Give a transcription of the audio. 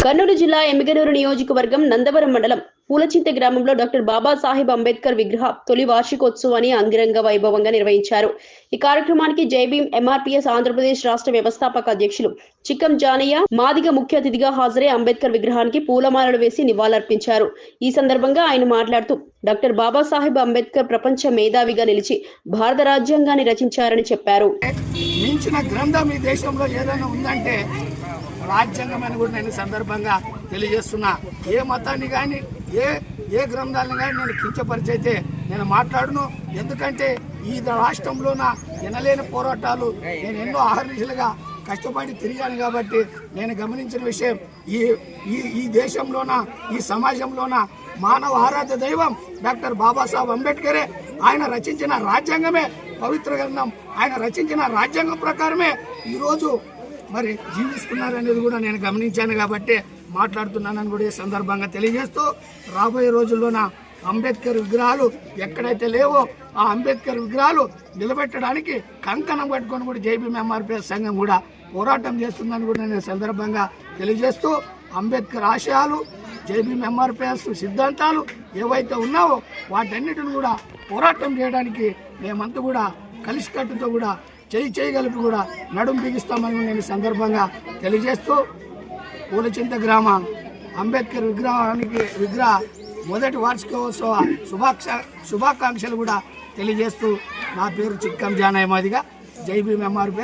కర్నూలు జిల్లా ఎమ్మిగనూరు నియోజకవర్గం నందవరం మండలం పూలచింత గ్రామంలో డాక్టర్ బాబాసాహెబ్ అంబేద్కర్ విగ్రహ తొలి వార్షికోత్సవాన్ని అంగరంగ వైభవంగా నిర్వహించారు. ఈ కార్యక్రమానికి జైభీం ఎంఆర్పీఎస్ ఆంధ్రప్రదేశ్ రాష్ట్ర వ్యవస్థాపక అధ్యక్షులు చిక్కం జానయ్య మాదిగ ముఖ్య అతిథిగా హాజరై అంబేద్కర్ విగ్రహానికి పూలమాలలు వేసి నివాళులర్పించారు. ఈ సందర్భంగా ఆయన మాట్లాడుతూ డాక్టర్ బాబాసాహెబ్ అంబేద్కర్ ప్రపంచ మేధావిగా నిలిచి భారత రాజ్యాంగాన్ని రచించారని చెప్పారు. మించిన గ్రంథం ఈ దేశంలో ఏదైనా ఉందంటే రాజ్యాంగం అని కూడా నేను సందర్భంగా తెలియజేస్తున్నా. ఏ మతాన్ని కానీ ఏ ఏ గ్రంథాలను కానీ నేను కించపరిచైతే నేను మాట్లాడును. ఎందుకంటే ఈ రాష్ట్రంలోన వినలేని పోరాటాలు నేను ఎన్నో ఆహర్నిశలుగా కష్టపడి తిరిగాను కాబట్టి నేను గమనించిన విషయం ఈ ఈ ఈ దేశంలోన ఈ సమాజంలోన మానవ ఆరాధ్య దైవం డాక్టర్ బాబాసాహెబ్ అంబేద్కరే ఆయన రచించిన రాజ్యాంగమే పవిత్ర గ్రంథం. ఆయన రచించిన రాజ్యాంగం ప్రకారమే ఈరోజు మరి జీవిస్తున్నారనేది కూడా నేను గమనించాను కాబట్టి మాట్లాడుతున్నానని కూడా ఈ సందర్భంగా తెలియజేస్తూ రాబోయే రోజుల్లోన అంబేద్కర్ విగ్రహాలు ఎక్కడైతే లేవో ఆ అంబేద్కర్ విగ్రహాలు నిలబెట్టడానికి కంకణం కట్టుకొని కూడా జైబీఎం ఎంఆర్పిఎస్ సంఘం కూడా పోరాటం చేస్తుందని కూడా నేను సందర్భంగా తెలియజేస్తూ అంబేద్కర్ ఆశయాలు జైబీఎం ఎంఆర్పిఎస్ సిద్ధాంతాలు ఏవైతే ఉన్నావో వాటన్నిటిని కూడా పోరాటం చేయడానికి మేమంతా కూడా కలిసికట్టుతో కూడా చేయి చేయగలిపి కూడా నడుం బిగిస్తామని నేను సందర్భంగా తెలియజేస్తూ పూలచింత గ్రామం అంబేద్కర్ విగ్రహానికి విగ్రహ మొదటి వార్షికోత్సవ శుభాక్ష శుభాకాంక్షలు కూడా తెలియజేస్తూ నా పేరు చిక్కం జానయ్య మాదిగా. జై భీమ్ ఎంఆర్పీ.